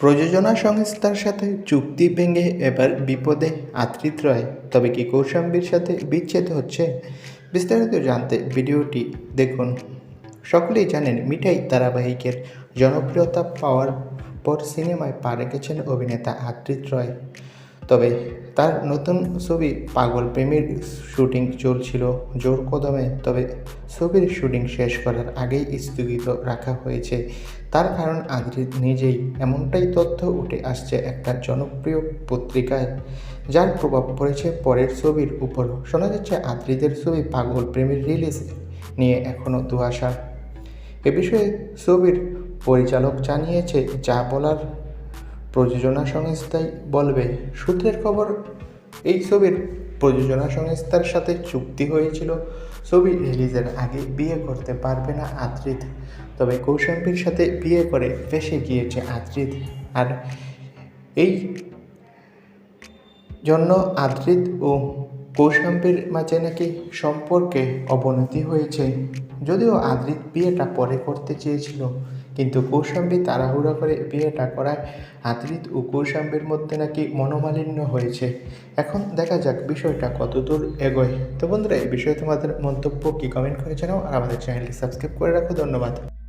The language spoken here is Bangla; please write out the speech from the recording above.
প্রযোজনা সংস্থার সাথে চুক্তি ভেঙে এবার বিপদে আত্রিত রয়। তবে কি কৌশাম্বীর সাথে বিচ্ছেদ হচ্ছে? বিস্তারিত জানতে ভিডিওটি দেখুন। সকলেই জানেন মিঠাই ধারাবাহিকের জনপ্রিয়তা পাওয়ার পর সিনেমায় পা রেখেছেন অভিনেতা আত্রিত রয়। তবে তার নতুন ছবি পাগল প্রেমীর শুটিং চলছিল জোর কদমে, তবে ছবির শুটিং শেষ করার আগেই স্থগিত রাখা হয়েছে। তার কারণ আদ্রিত নিজেই, এমনটাই তথ্য উঠে আসছে একটা জনপ্রিয় পত্রিকায়, যার প্রভাব পড়েছে পরের ছবির উপর। শোনা যাচ্ছে, আদ্রিদের ছবি পাগল প্রেমীর রিলিজ নিয়ে এখনও দুয়াশা এ বিষয়ে ছবির পরিচালক জানিয়েছে, যা বলার প্রযোজনা সংস্থাই বলবে, সূত্রের খবর, এই ছবির প্রযোজনা সংস্থার সাথে চুক্তি হয়েছিল। ছবি রিলিজের আগে বিয়ে করতে পারবে না আদ্রিত। তবে কৌশাম্বীর সাথে বিয়ে করে ফেসে গিয়েছে আদ্রিত। আর এই জন্য আদ্রিত ও কৌশাম্বীর মাঝে নাকি সম্পর্কে অবনতি হয়েছে। যদিও আদ্রিত বিয়েটা পরে করতে চেয়েছিল। কিন্তু কৌশাম্বী তাড়াহুড়া করে বিয়েটা করায় আদ্রিত ও কৌশাম্বীর মধ্যে নাকি মনোমালিন্য হয়েছে। এখন দেখা যাক বিষয়টা কতদূর এগোয়। তো বন্ধুরা, এই বিষয়ে তোমাদের মন্তব্য কি? কমেন্ট করে জানাও আর আমাদের চ্যানেলটি সাবস্ক্রাইব করে রাখো। ধন্যবাদ।